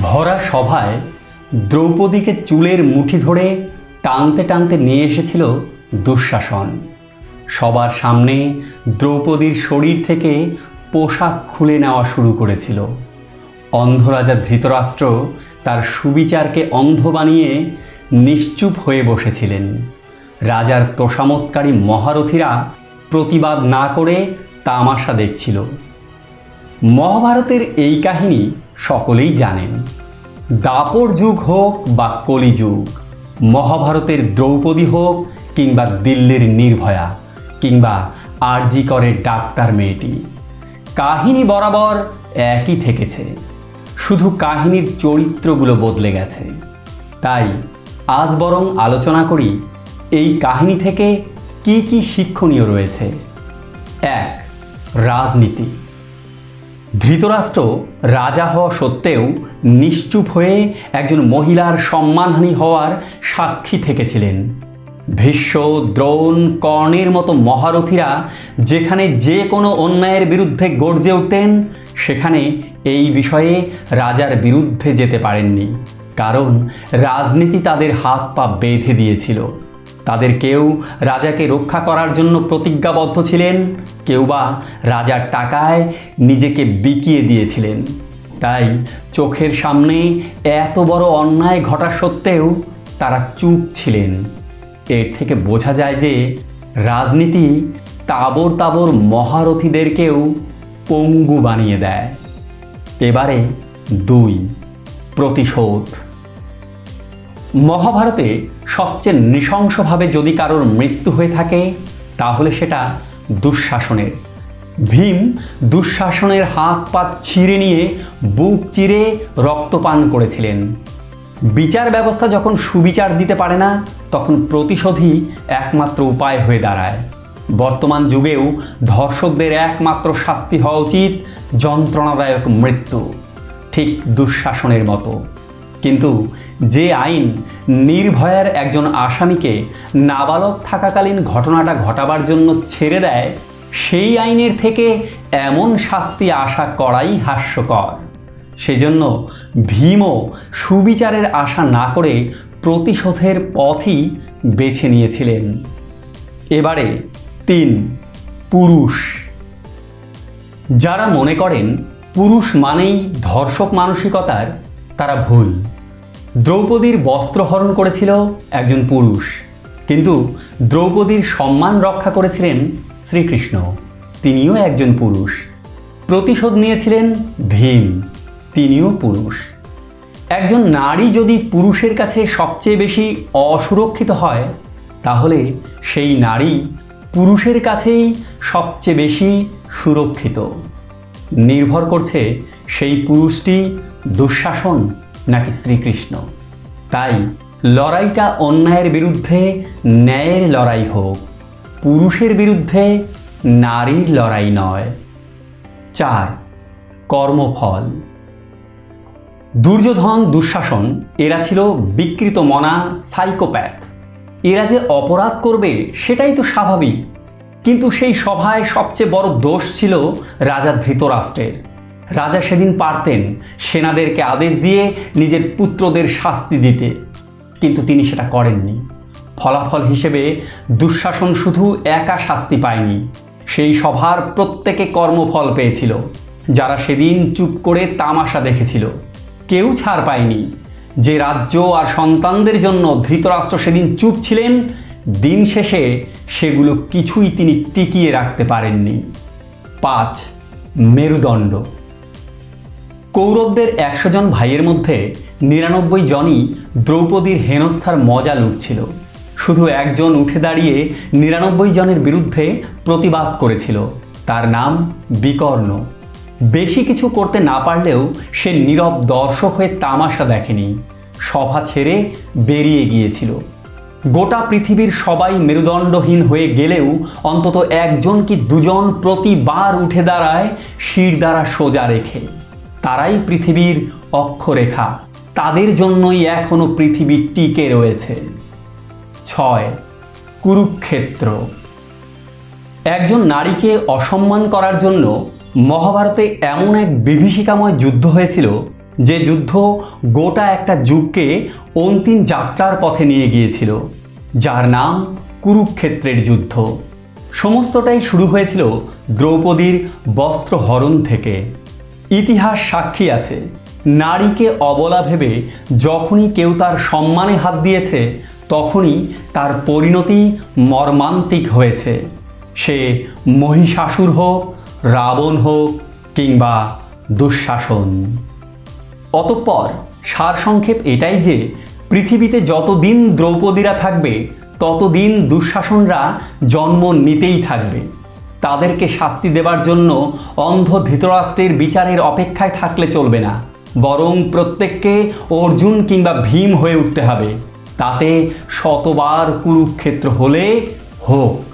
ভরা সভায় দ্রৌপদীকে চুলের মুঠি ধরে টানতে টানতে নিয়ে এসেছিল দুঃশাসন। সবার সামনে দ্রৌপদীর শরীর থেকে পোশাক খুলে নেওয়া শুরু করেছিল। অন্ধরাজা ধৃতরাষ্ট্র তার সুবিচারকে অন্ধ বানিয়ে নিশ্চুপ হয়ে বসেছিলেন। রাজার তোষামতকারী মহারথীরা প্রতিবাদ না করে তামাশা দেখছিল। মহাভারতের এই কাহিনী সকলেই জানেন। দাপর যুগ হোক বা কলিযুগ মহাভারতের দ্রৌপদী হোক কিংবা দিল্লির নির্ভয়া কিংবা আরজি করে ডাক্তার মেয়েটি, কাহিনী বরাবর একই থেকেছে। শুধু কাহিনীর চরিত্রগুলো বদলে গেছে। তাই আজ বরং আলোচনা করি এই কাহিনী থেকে কি কি শিক্ষণীয় রয়েছে? এক, রাজনীতি। ধৃতরাষ্ট্র রাজা হওয়া সত্ত্বেও নিশ্চুপ হয়ে একজন মহিলার সম্মানহানি হওয়ার সাক্ষী থেকেছিলেন। ভীষ্ম, দ্রোণ, কর্ণের মতো মহারথীরা যেখানে যে কোনো অন্যায়ের বিরুদ্ধে গর্জে উঠতেন, সেখানে এই বিষয়ে রাজার বিরুদ্ধে যেতে পারেননি। কারণ রাজনীতি তাদের হাত পা বেঁধে দিয়েছিল। তাদের কেউ রাজাকে রক্ষা করার জন্য প্রতিজ্ঞাবদ্ধ ছিলেন, কেউ বা রাজার টাকায় নিজেকে বিকিয়ে দিয়েছিলেন। তাই চোখের সামনে এত বড় অন্যায় ঘটা সত্ত্বেও তারা চুপ ছিলেন। এর থেকে বোঝা যায় যে রাজনীতি তাবর তাবর মহারথীদেরকেও পঙ্গু বানিয়ে দেয়। এবারে দুই প্রতিশোধ। মহাভারতে সবচেয়ে নৃশংসভাবে যদি কারোর মৃত্যু হয়ে থাকে, তাহলে সেটা দুঃশাসনের। ভীম দুঃশাসনের হাত পাত ছিঁড়ে নিয়ে বুক চিরে রক্তপান করেছিলেন। বিচার ব্যবস্থা যখন সুবিচার দিতে পারে না, তখন প্রতিশোধই একমাত্র উপায় হয়ে দাঁড়ায়। বর্তমান যুগেও ধর্ষকদের একমাত্র শাস্তি হওয়া উচিত যন্ত্রণাদায়ক মৃত্যু, ঠিক দুঃশাসনের মতো। কিন্তু যে আইন নির্ভয়ার একজন আসামিকে নাবালক থাকাকালীন ঘটনাটা ঘটাবার জন্য ছেড়ে দেয়, সেই আইনের থেকে এমন শাস্তি আশা করাই হাস্যকর। সেজন্য ভীমও সুবিচারের আশা না করে প্রতিশোধের পথই বেছে নিয়েছিলেন। এবারে তিন, পুরুষ। যারা মনে করেন পুরুষ মানেই ধর্ষক মানসিকতার, তারা ভুল। দ্রৌপদীর বস্ত্রহরণ করেছিল একজন পুরুষ। কিন্তু দ্রৌপদীর সম্মান রক্ষা করেছিলেন শ্রীকৃষ্ণ। তিনিও একজন পুরুষ। প্রতিশোধ নিয়েছিলেন ভীম। তিনিও পুরুষ। একজন নারী যদি পুরুষের কাছে সবচেয়ে বেশি অসুরক্ষিত হয়, তাহলে সেই নারী পুরুষের কাছেই সবচেয়ে বেশি সুরক্ষিত। নির্ভর করছে সেই পুরুষটি দুঃশাসন নাকি শ্রীকৃষ্ণ? তাই লড়াইটা অন্যায়ের বিরুদ্ধে, ন্যায়ের লড়াই হোক। পুরুষের বিরুদ্ধে, নারীর লড়াই নয়। চার, কর্মফল। দুর্যোধন, দুঃশাসন, এরা ছিল বিকৃত মনা, সাইকোপ্যাথ। এরা যে অপরাধ করবে, সেটাই তো স্বাভাবিক। কিন্তু সেই সভায় সবচেয়ে বড় দোষ ছিল রাজা ধৃতরাষ্ট্রের। রাজা সেদিন পারতেন সেনাদেরকে আদেশ দিয়ে নিজের পুত্রদের শাস্তি দিতে। কিন্তু তিনি সেটা করেননি। ফলাফল হিসেবে দুঃশাসন শুধু একা শাস্তি পায়নি, সেই সভার প্রত্যেকে কর্মফল পেয়েছিল, যারা সেদিন চুপ করে তামাশা দেখেছিল। কেউ ছাড় পায়নি। যে রাজ্য আর সন্তানদের জন্য ধৃতরাষ্ট্র সেদিন চুপ ছিলেন, দিন শেষে সেগুলো কিছুই তিনি টিকিয়ে রাখতে পারেননি। পাঁচ, মেরুদণ্ড। কৌরবদের একশো জন ভাইয়ের মধ্যে নিরানব্বই জনই দ্রৌপদীর হেনস্থার মজা লুটছিল। শুধু একজন উঠে দাঁড়িয়ে নিরানব্বই জনের বিরুদ্ধে প্রতিবাদ করেছিল। তার নাম বিকর্ণ। বেশি কিছু করতে না পারলেও সে নীরব দর্শক হয়ে তামাশা দেখেনি। সভা ছেড়ে বেরিয়ে গিয়েছিল। গোটা পৃথিবীর সবাই মেরুদণ্ডহীন হয়ে গেলেও অন্তত একজন কি দুজন প্রতিবার উঠে দাঁড়ায় শির দ্বারা সোজা রেখে। তারাই পৃথিবীর অক্ষরেখা। তাদের জন্যই এখনও পৃথিবী টিকে রয়েছে। ছয়, কুরুক্ষেত্র। একজন নারীকে অসম্মান করার জন্য মহাভারতে এমন এক বিভীষিকাময় যুদ্ধ হয়েছিল, যে যুদ্ধ গোটা একটা যুগকে অন্তিম যাত্রার পথে নিয়ে গিয়েছিল, যার নাম কুরুক্ষেত্রের যুদ্ধ। সমস্তটাই শুরু হয়েছিল দ্রৌপদীর বস্ত্রহরণ থেকে। ইতিহাস সাক্ষী আছে। নারীকে অবলা ভেবে যখনই কেউ তার সম্মানে হাত দিয়েছে, তখনই তার পরিণতি মর্মান্তিক হয়েছে। সে মহিষাসুর হোক, রাবণ হোক কিংবা দুঃশাসন। অতঃপর সারসংক্ষেপ এটাই যে, পৃথিবীতে যতদিন দ্রৌপদীরা থাকবে, ততদিন দুঃশাসনরা জন্ম নিতেই থাকবে। তাদেরকে শাস্তি দেবার জন্য অন্ধ ধৃতরাষ্ট্রের বিচারের অপেক্ষায় থাকলে চলবে না। বরং প্রত্যেককে অর্জুন কিংবা ভীম হয়ে উঠতে হবে। তাতে শতবার কুরুক্ষেত্র হলে হোক।